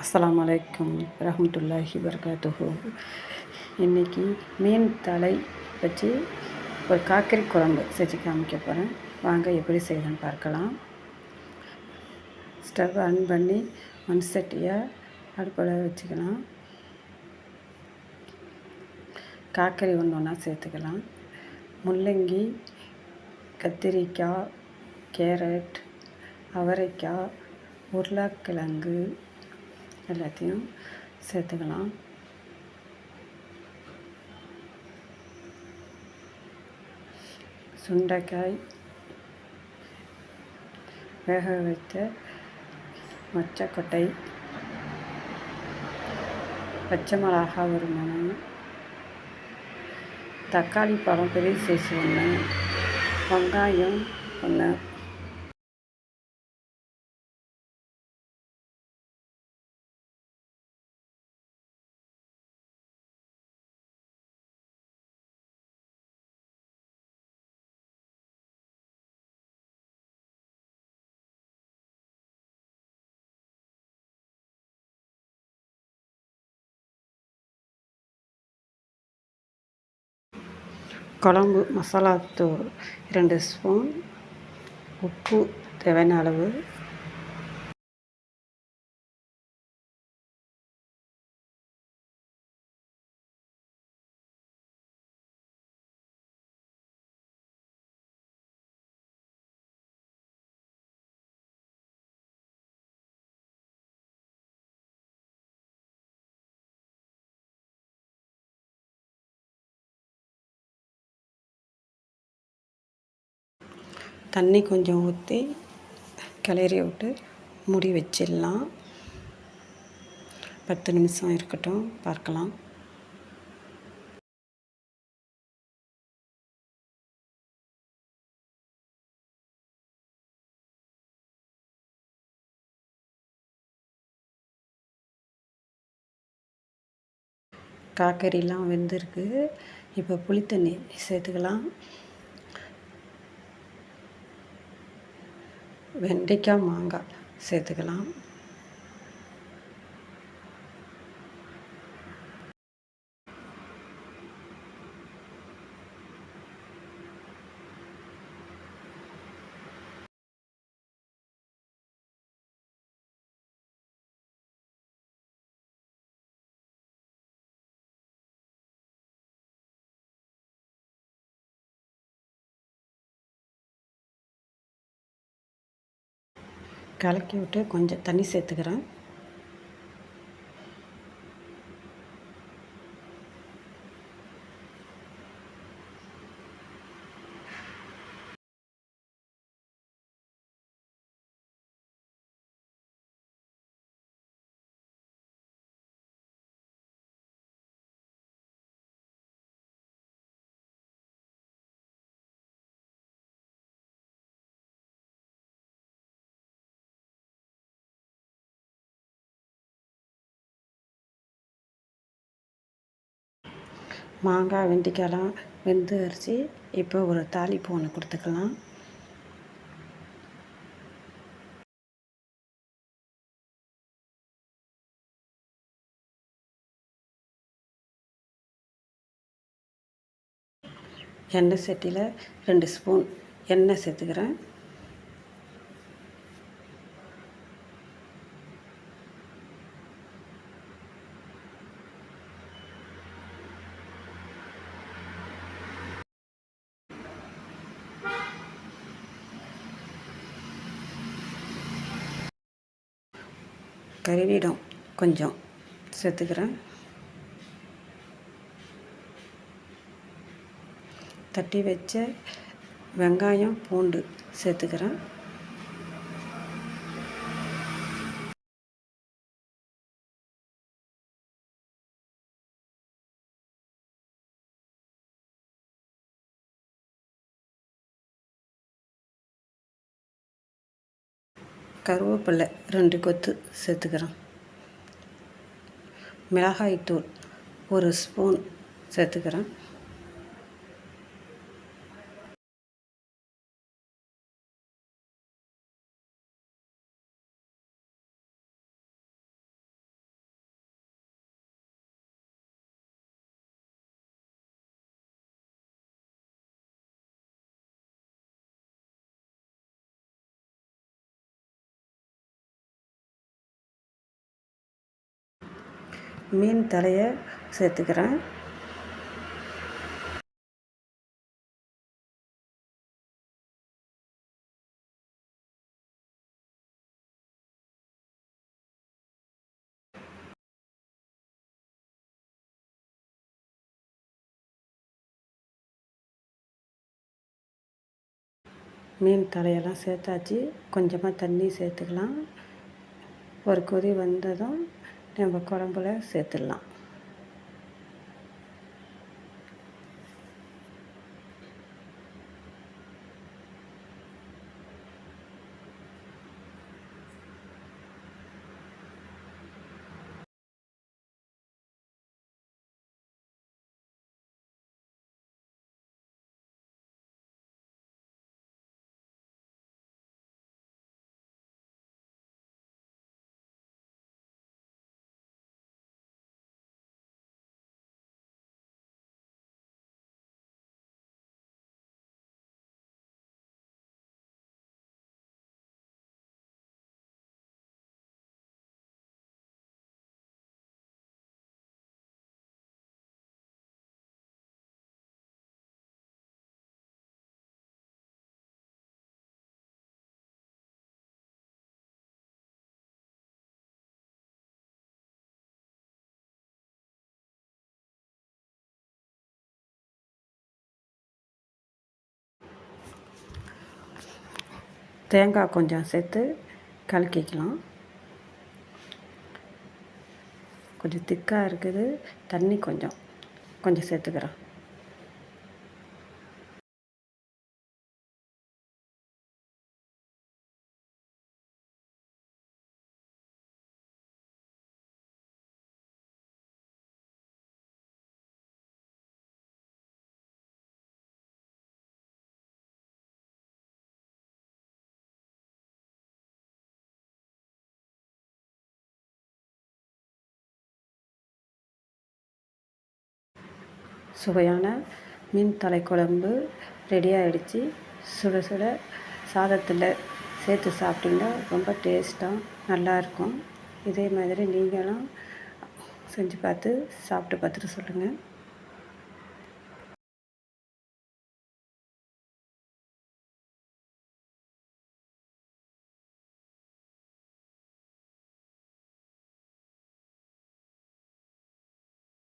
அஸ்லாம் வலைக்கம் ரஹமத்துல்லாஹி வர்காத்துஹு இன்றைக்கி மீன் தலை வச்சு ஒரு காக்கரி குழம்பு செஞ்சு காமிக்க போகிறேன் வாங்க எப்படி செய்யணும்னு பார்க்கலாம். ஸ்டவ் ஆன் பண்ணி மண் சட்டியை அடுப்பில் வச்சுக்கலாம். காக்கரி ஒன்று ஒன்றா சேர்த்துக்கலாம். முள்ளங்கி கத்திரிக்காய் கேரட் அவரைக்காய் உருளைக்கிழங்கு எல்லாத்தையும் சேர்த்துக்கலாம். சுண்டைக்காய் வேக வைத்த மொச்சக்கொட்டை பச்சை மிளகா ஒரு மூணு தக்காளி பழம் பெரிய சைஸ் ஒன்று வெங்காயம் ஒன்று குழம்பு மசாலாத்தூள் இரண்டு ரெண்டு ஸ்பூன் உப்பு தேவையான அளவு தண்ணி கொஞ்சம் ஊற்றி கிளறி விட்டு மூடி வச்சிடலாம். பத்து நிமிஷம் இருக்கட்டும் பார்க்கலாம். காக்கரிலாம் வெந்திருக்கு. இப்போ புளித்தண்ணி சேர்த்துக்கலாம். வெண்டைக்காய் மாங்காய் சேர்த்துக்கலாம். கலக்கி விட்டு கொஞ்சம் தண்ணி சேர்த்துக்கிறேன். மாங்காய் வெண்டிக்காயெலாம் வெந்து அரிசி இப்போ ஒரு தாளிப்பு ஒன்று கொடுத்துக்கலாம். எண்ணெய் சட்டியில் ரெண்டு ஸ்பூன் எண்ணெய் சேர்த்துக்கிறேன். கருவிடும் கொஞ்சம் சேர்த்துக்கிறேன். தட்டி வச்ச வெங்காயம் பூண்டு சேர்த்துக்கிறேன். கருவேப்பிலை ரெண்டு கொத்து சேர்த்துக்கிறேன். மிளகாய்த்தூள் ஒரு ஸ்பூன் சேர்த்துக்கிறேன். மீன் தலையை சேர்த்துக்கிறேன். மீன் தலையெல்லாம் சேர்த்தாச்சு. கொஞ்சமாக தண்ணி சேர்த்துக்கலாம். ஒரு கொதி வந்ததும் நம்ம குழம்புல சேர்த்துடலாம். தேங்காய் கொஞ்சம் சேர்த்து கலக்கிக்கலாம். கொஞ்சம் திக்காக இருக்குது. தண்ணி கொஞ்சம் கொஞ்சம் சேர்த்துக்கிறேன். சுவையான மீன் தலை குழம்பு ரெடி ஆகிடுச்சி சுட சுட சாதத்தில் சேர்த்து சாப்பிட்டிங்கன்னா ரொம்ப டேஸ்ட்டாக நல்லாயிருக்கும் இதே மாதிரி நீங்களும் செஞ்சு பார்த்து சாப்பிட்டு பார்த்துட்டு சொல்லுங்கள்